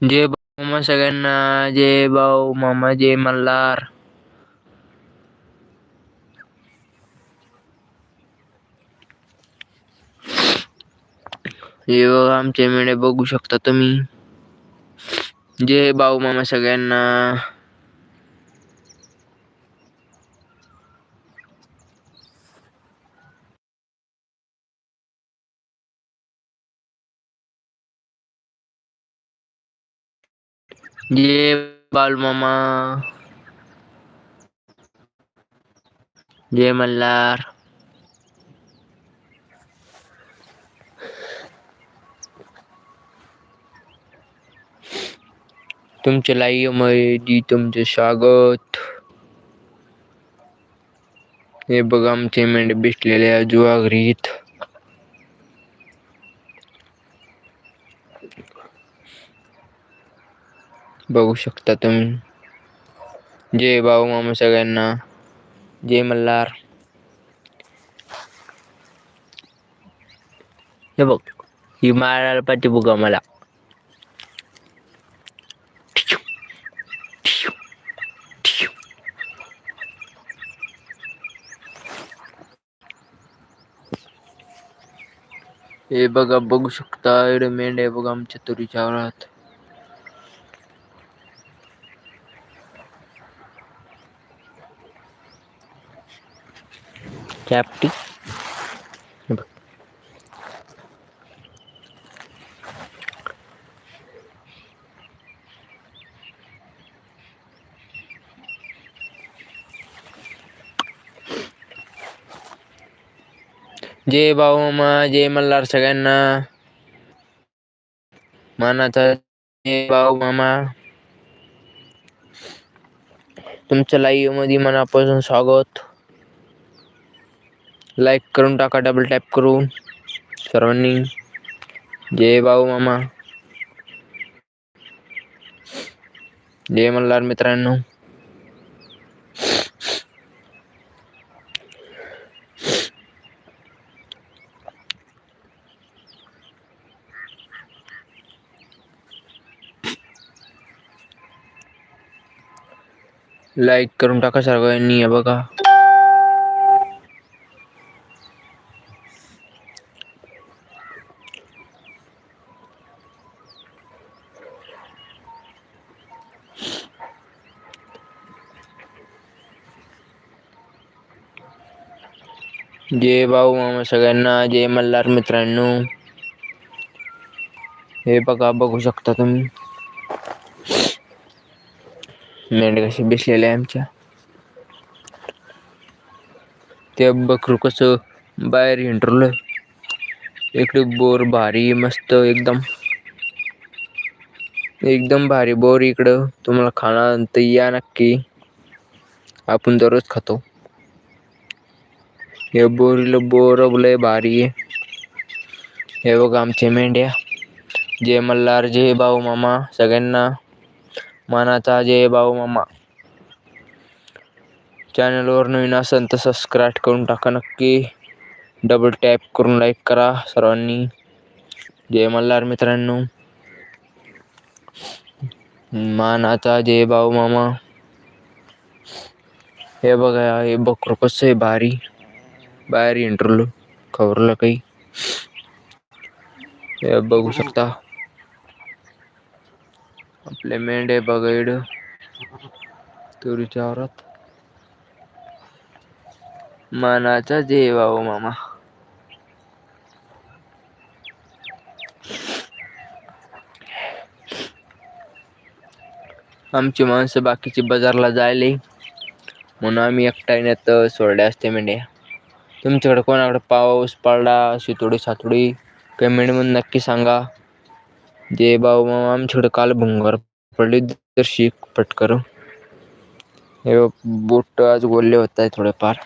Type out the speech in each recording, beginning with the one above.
जय भाऊ मामा सगळ्यांना जय भाऊ मामा जय मल्हार. हे बघा आमचे मेळे बघू शकता तुम्ही. जय भाऊ मामा सगळ्यांना. जय बाल मामा जय मल्हार तुमचे लाईव्हमध्ये तुमचे स्वागत हे बघा आमचे मेंढे बसलेले जुआगरीत बघू शकता तुम्ही. जय भाऊ मामा सगळ्यांना. जय मल्हार. हे बघ ही मारायला पाहिजे बघा मला हे बघा बघू शकता एवढे मेंढे बघा आमच्या तुरीच्या आवरात कॅप्टी. जय भाऊ मामा जय मल्हार सगळ्यांना. मानाचा जय भाऊ मामा. तुमच्या लाईव्हमध्ये मनापासून स्वागत. लाईक करून टाका डबल टॅप करून. सर्वांनी. जय भाऊ मामा. जय मल्हार मित्रांनो. लाईक करून टाका सर्वांनी हे बघा. जय भाऊ मामा सगळ्यांना जय मल्हार मित्रांनो हे बघा बघू शकता तुम्ही. मेंढ कसे बेसलेले आहे आमच्या. ते बकरू कसं बाहेर हिंडरलं. इकडे बोर भारी मस्त एकदम. एकदम भारी बोर इकडं. तुम्हाला खाणार तर या नक्की. आपण दररोज खातो. हे बोरील बोर लय भारी आहे. हे बघ आमचे मेंढ्या. जय मल्हार जय भाऊ मामा. सगळ्यांना मानाचा जय भाऊ मामा. चॅनलवर नवीन असेल तर सबस्क्राईब करून टाका नक्की. डबल टॅप करून लाईक करा सर्वांनी. जय मल्हार मित्रांनो. मानाचा जय भाऊ मामा. हे बघा हे बकरं कसं आहे भारी. बाहेर इंटरलो खवरलं काही. बघू शकता. आपले मेंढे बघा तुरीच्या आवरात मानाचा जेवा भाऊ मामा. आमची माणसं बाकीची बाजारला जायले. म्हणून आम्ही एकट्याने सोडले असते मेंढ्या तुमच्याकडे कोणाकडे पाऊस पडला शितोडी सातोडी पेमेंटमध्ये नक्की सांगा. जे भाऊ मामा आमच्याकडे काल भुंगार पडली जरशी पटकर हे बोट आज गोल्ले होत आहे थोडेफार.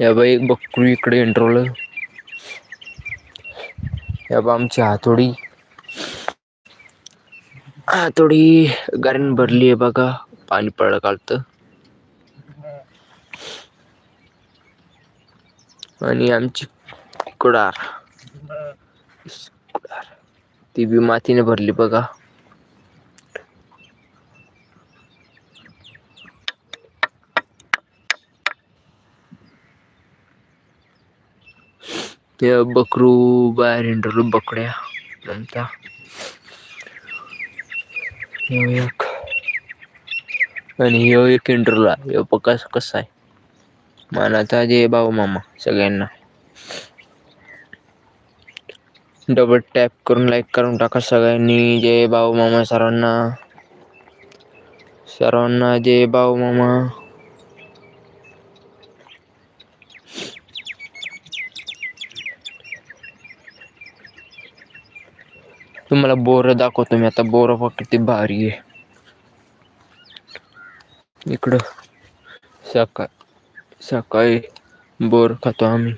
या बाई बकरू इकडे एंट्रोल या बा आमची हातोडी. थोडी गारीन भरली आहे बघा. पाणी पडलं कालतं आणि आमची कुडार. कुडार. ती बी मातीने भरली बघा. बकरू बाहेर हिंडरलू बकड्या. नमता एक आणि ह्यो एक इंटरला ह्यो पक्का कसा आहे. मानाचा जे भाऊ मामा सगळ्यांना. डबल टॅप करून लाईक करून टाका सगळ्यांनी. जे भाऊ मामा सर्वांना सर्वांना जे भाऊ मामा. तुम्हाला बोर दाखवतो मी आता बोर बघ किती भारी आहे. इकडं सकाळ सकाळी बोर खातो आम्ही.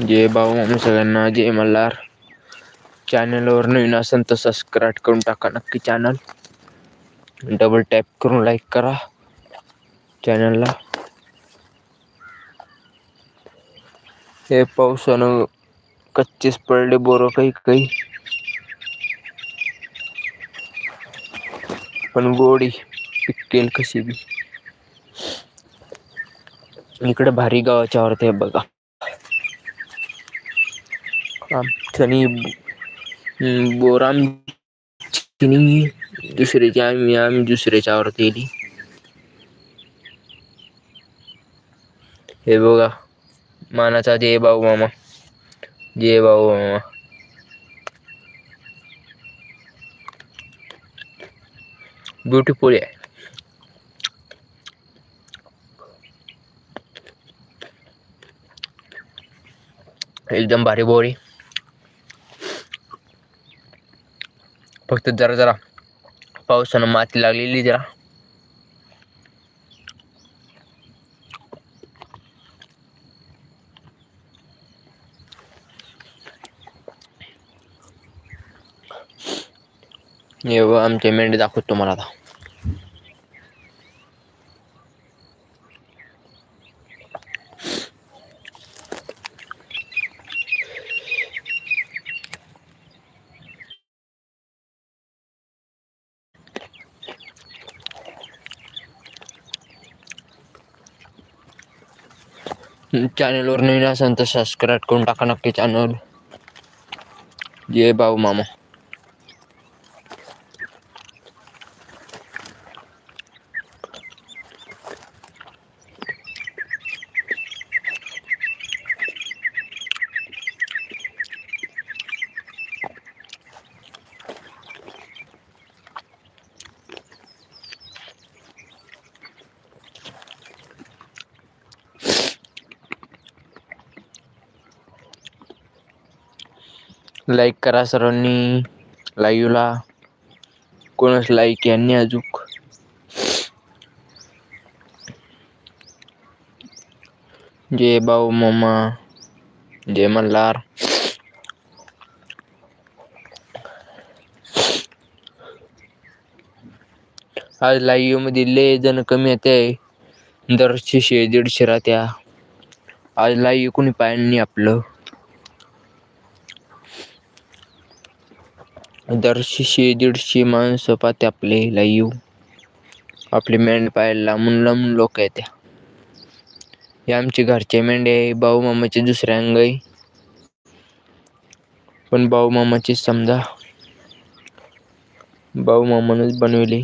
जय भाऊ आम्ही सगळ्यांना जय मल्हार चॅनलवर नवीन असेल तर सबस्क्राईब करून टाका नक्की चॅनल डबल टॅप करून लाईक करा चॅनलला हे पावसानं कच्चेच पडले बोर काही काही. पण गोडी पिकेल कशी बी. इकडे भारी गावाच्या वरती आहे बघा. आमच्यानी बोराम तिने दुसऱ्याची आम्ही आम्ही दुसऱ्याच्या वरती येली हे बघा. मानाचा जय भाऊ मामा. जय भाऊ मामा. ब्युटिफुल आहे. एकदम भारी बोरी फक्त जरा जरा पावसानं माती लागलेली जरा. हे बघ आमचे मेंढे दाखवतो तुम्हाला आता चॅनलवर नवीन असेल तर सबस्क्राईब करून टाका नक्की चॅनल जय बाबू मामा लाईक करा सर्वांनी लाईव्हला कोणच लाईक यांनी अजूक जय भाऊ मामा. जय मल्हार. आज लाईव्हमध्ये लय जण कमी येते. दरशे शे दीडशे राहत्या. आज लाईव्ह कोणी पाहिलं नाही आपलं. दरशे दीडशे माणसं पाहते आपले येऊ आपले मेंढ पाहायला लांबून लांबून लोक येत्या. हे आमचे घरचे मेंढे आहे भाऊ मामाचे दुसरे अंग आहे. पण भाऊ मामाचे समजा. भाऊ मामानच बनविले.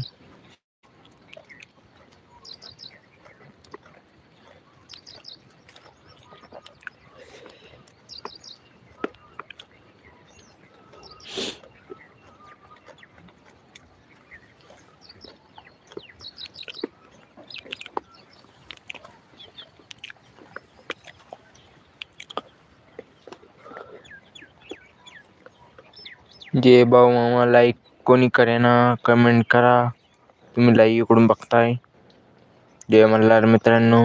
जे भाऊ मामा लाईक कोणी करेना कमेंट करा. तुम्ही लाईक इकडून बघताय. जय मल्हार मित्रांनो.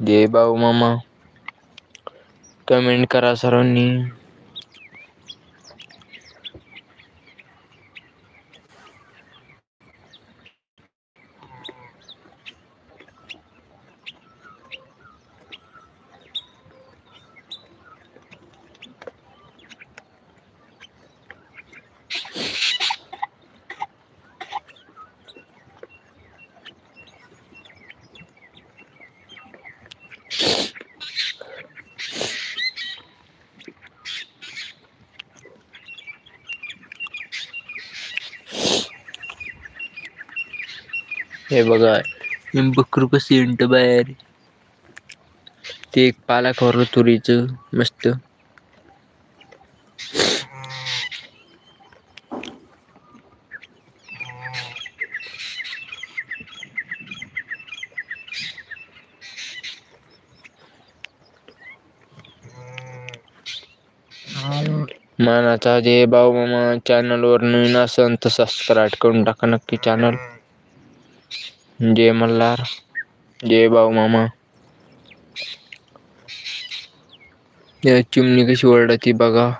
जय भाऊ मामा. कमेंट करा सर्वांनी. हे बघा. बकरू कसं इंट बाहेर. ते एक पाला वरल तुरीच मस्त. मानाचा जे भाऊ मामा चॅनल वर नवीन असन तर सबस्क्राईब करून टाका नक्की चॅनल जय मल्हार जय भाऊ मामा. या चिमणी कशी ओरडती बघा.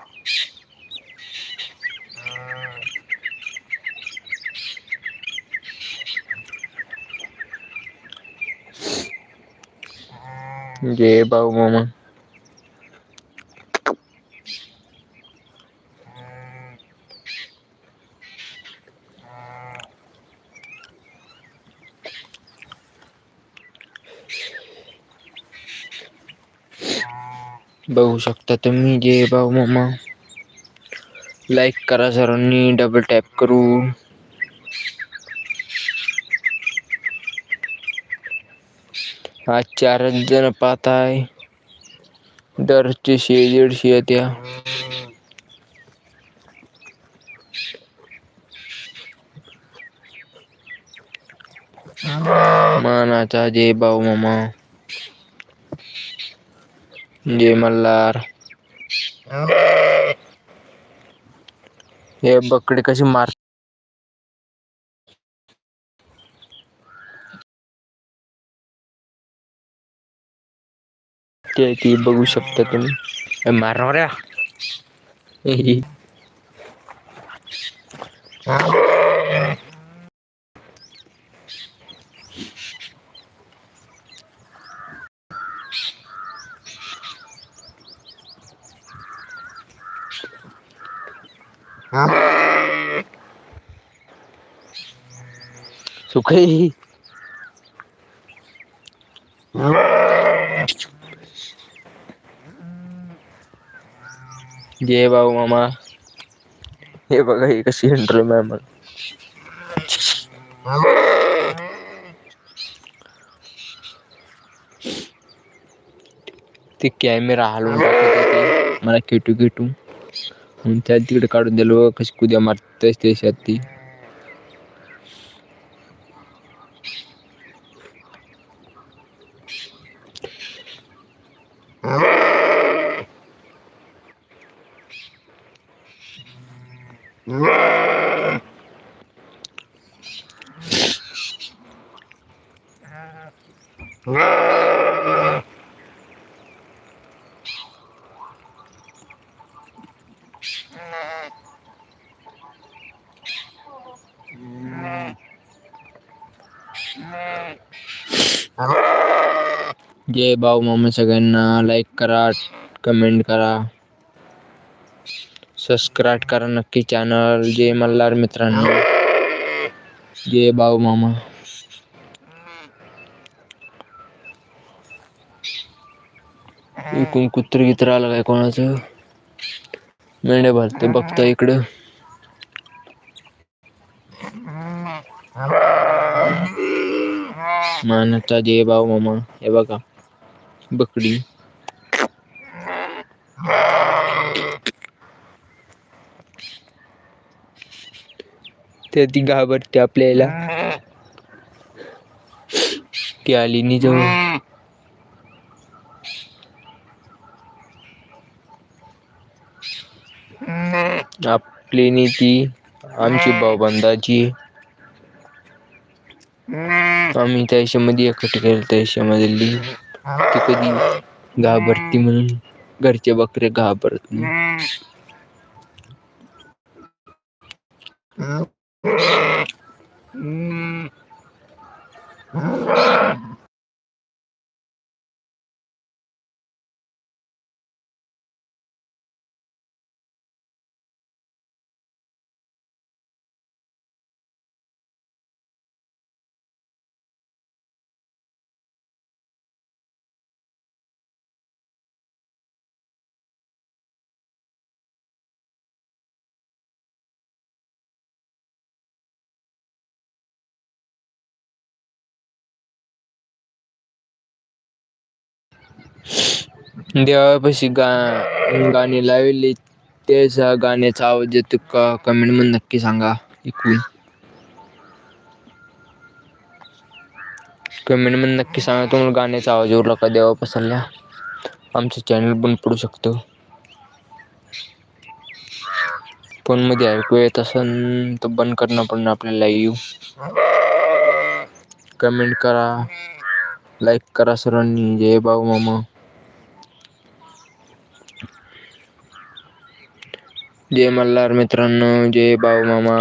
जय भाऊ मामा. बघू शकता तुम्ही जे भाऊ मामा. लाईक करा सर्वांनी डबल टॅप करू. आज चारच जण आहे. दरचे शे दीडशे येत्या मानाचा जय भाऊ मामा. जय मल्हार हे बकडी कशी मार ते ती बघू शकता तुम्ही मारणाऱ्या सुखई जय बाबू मामा हे बघा हे कशी एंट्री मॅम ते कॅमेरा हलवून टाकत होते मला खेटू म्हणून त्या तिकडे काढून दिलो कशी कुद्या मारत त्याच्यात ती जय भाऊ मामा सगळ्यांना. लाईक करा कमेंट करा. सबस्क्राईब करा नक्की चॅनल जय मल्हार मित्रांनो. जय भाऊ मामा. इकडून कुत्र गित्र आलं काय कोणाचं? मेंढ्या भरते बघता इकडं. मानता जय भाऊ मामा. हे बघा. बकडी. त्या ती घाबरते आपल्याला. ती आली नि जवळ आपली नीती आमची भावबंदाची आम्ही त्याच्यामध्ये एकत्र केलं त्या ती कधी घाबरती म्हणून घरचे बकरे घाबरत नाही. देवापाशी गा गाणी लावली. ते गाण्याचा आवाज येतो का? कमेंटमध्ये नक्की सांगा. ऐकून. कमेंटमध्ये नक्की सांगा. तुम्हाला गाण्याचा आवाज येऊ का देवापसल्या? आमचं चॅनल बंद पडू शकतं. फोनमध्ये ऐकू येत असन तर बंद करणं पण आपल्याला लाईव्ह कमेंट करा. लाईक करा सर्वांनी जय भाऊ मामा. जय मल्हार मित्रांनो जय भाऊ मामा.